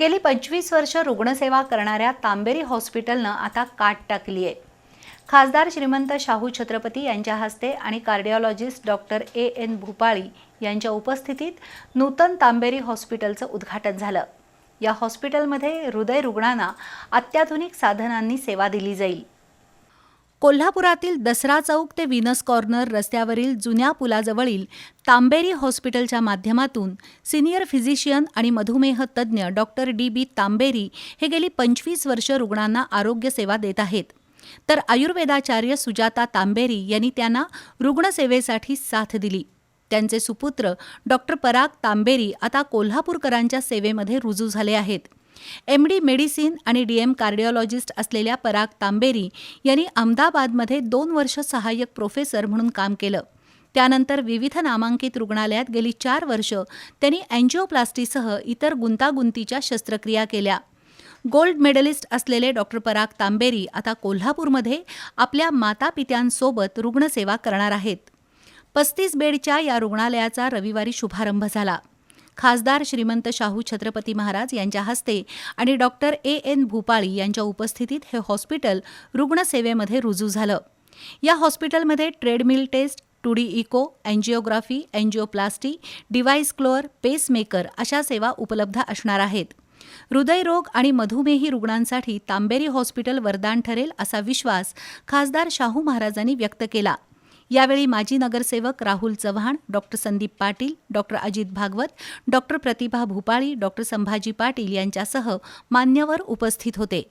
गेली पंचवीस वर्ष रुग्णसेवा करणाऱ्या तांबेरी हॉस्पिटलनं आता काट टाकली आहे खासदार श्रीमंत शाहू छत्रपती यांच्या हस्ते आणि cardiologist doctor A N Bhupali यांच्या उपस्थितीत नूतन तांबेरी हॉस्पिटलचं उद्घाटन झालं. या हॉस्पिटलमध्ये हृदय रुग्णांना अत्याधुनिक साधनांनी सेवा दिली जाईल. कोल्हापुरातील दसरा चौक ते विनस कॉर्नर रस्त्यावरील जुन्या पुलाजवळील तांबेरी हॉस्पिटलच्या माध्यमातून सिनियर फिजिशियन आणि मधुमेह तज्ज्ञ डॉक्टर डी बी तांबेरी हे गेली पंचवीस वर्ष रुग्णांना आरोग्य सेवा देत आहेत. तर आयुर्वेदाचार्य सुजाता तांबेरी यांनी त्यांना रुग्णसेवेसाठी साथ दिली. त्यांचे सुपुत्र डॉक्टर पराग तांबेरी आता कोल्हापूरकरांच्या सेवेमध्ये रुजू झाले आहेत. एम डी मेडिसिन आणि डी एम कार्डिओलॉजिस्ट असलेल्या पराग तांबेरी यांनी अहमदाबादमध्ये दोन वर्ष सहाय्यक प्रोफेसर म्हणून काम केलं. त्यानंतर विविध नामांकित रुग्णालयात गेली चार वर्ष त्यांनी अँजिओप्लास्टीसह इतर गुंतागुंतीच्या शस्त्रक्रिया केल्या. गोल्ड मेडलिस्ट असलेले डॉक्टर पराग तांबेरी आता कोल्हापूरमध्ये आपल्या मातापित्यांसोबत रुग्णसेवा करणार आहेत. पस्तीस बेडच्या या रुग्णालयाचा रविवारी शुभारंभ झाला. खासदार श्रीमंत शाहू छत्रपती महाराज यांच्या हस्ते आणि डॉक्टर ए. एन. भूपाळी यांच्या उपस्थितीत हे हॉस्पिटल रुग्णसेवेमध्ये रुजू झालं. या हॉस्पिटलमध्ये treadmill test two D echo angiography angioplasty device closure pacemaker अशा सेवा उपलब्ध असणार आहेत. हृदयरोग आणि मधुमेही रुग्णांसाठी तांबेरी हॉस्पिटल वरदान ठरेल असा विश्वास खासदार शाहू महाराजांनी व्यक्त केला. यावेळी माजी नगरसेवक Rahul Chavan doctor Sandeep Patil doctor Ajit Bhagwat doctor Pratibha Bhupali doctor Sambhaji Patil यांच्यासह मान्यवर उपस्थित होते.